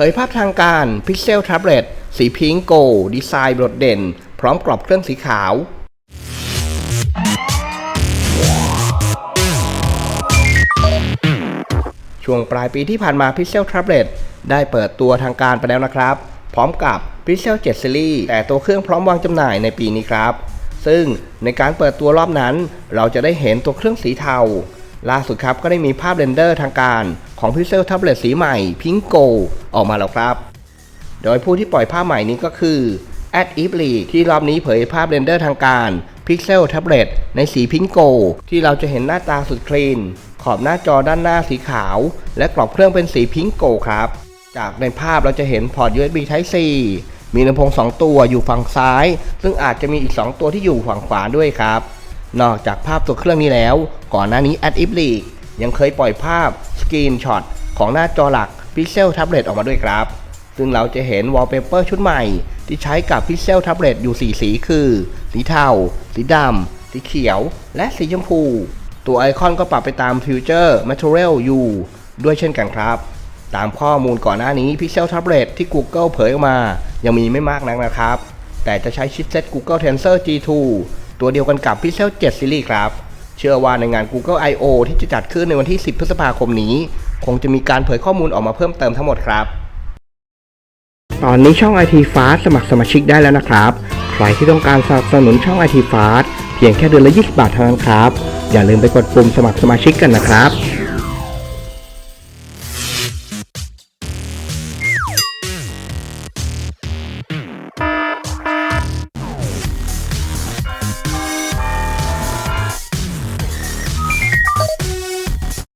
เผยภาพทางการ Pixel Tablet สีพิงโกดีไซน์โดดเด่น พร้อมกรอบเครื่องสีขาว ช่วงปลายปีที่ผ่านมา Pixel Tablet ได้เปิดตัวทางการไปแล้วนะครับ พร้อมกับ Pixel 7 Series แต่ตัวเครื่องพร้อมวางจำหน่ายในปีนี้ครับ ซึ่งในการเปิดตัวรอบนั้น เราจะได้เห็นตัวเครื่องสีเทา ล่าสุดครับก็ได้มีภาพเรนเดอร์ทางการ ของ Pixel Tablet สีใหม่ Pink Go ออกมาแล้วครับ โดยผู้ที่ปล่อยภาพใหม่นี้ก็คือ Ad e v l y ที่รอบนี้เผยภาพเรนเดอร์ทางการ Pixel Tablet ในสีพิงโก ที่เราจะเห็นหน้าตาสุดคลีน ขอบหน้าจอด้านหน้าสีขาว และกรอบเครื่องเป็นสีพิงโกครับ จากในภาพเราจะเห็นพอร์ต USB Type C มีลำโพง 2 ตัวอยู่ฝั่งซ้าย ซึ่งอาจจะมีอีก 2 ตัวที่อยู่ฝั่งขวาด้วยครับ นอกจากภาพตัวเครื่องนี้แล้ว ก่อนหน้านี้ Ad e v l y ยังเคยปล่อยภาพสกรีนช็อตของหน้าจอหลัก Pixel Tablet ออกมาด้วยครับ ซึ่งเราจะเห็นวอลเปเปอร์ชุดใหม่ ที่ใช้กับ Pixel Tablet อยู่ 4 สีคือ สีเทา สีดำ สีเขียว และสีชมพู ตัวไอคอนก็ปรับไปตาม Future Material U ด้วยเช่นกันครับ ตามข้อมูลก่อนหน้านี้ Pixel Tablet ที่ Google เผยออกมา ยังมีไม่มากนักนะครับ แต่จะใช้ชิปเซ็ต Google Tensor G2 ตัวเดียวกันกับ Pixel 7 Series ครับ เชื่อว่าในงาน Google I/O ที่จะจัดขึ้นในวันที่ 10 พฤษภาคมนี้ คงจะมีการเผยข้อมูลออกมาเพิ่มเติมทั้งหมดครับ ตอนนี้ช่อง IT Fast สมัครสมาชิกได้แล้วนะครับ ใครที่ต้องการสนับสนุนช่อง IT Fast เพียงแค่เดือนละ 20 บาทเท่านั้นครับ อย่าลืมไปกดปุ่มสมัครสมาชิกกันนะครับ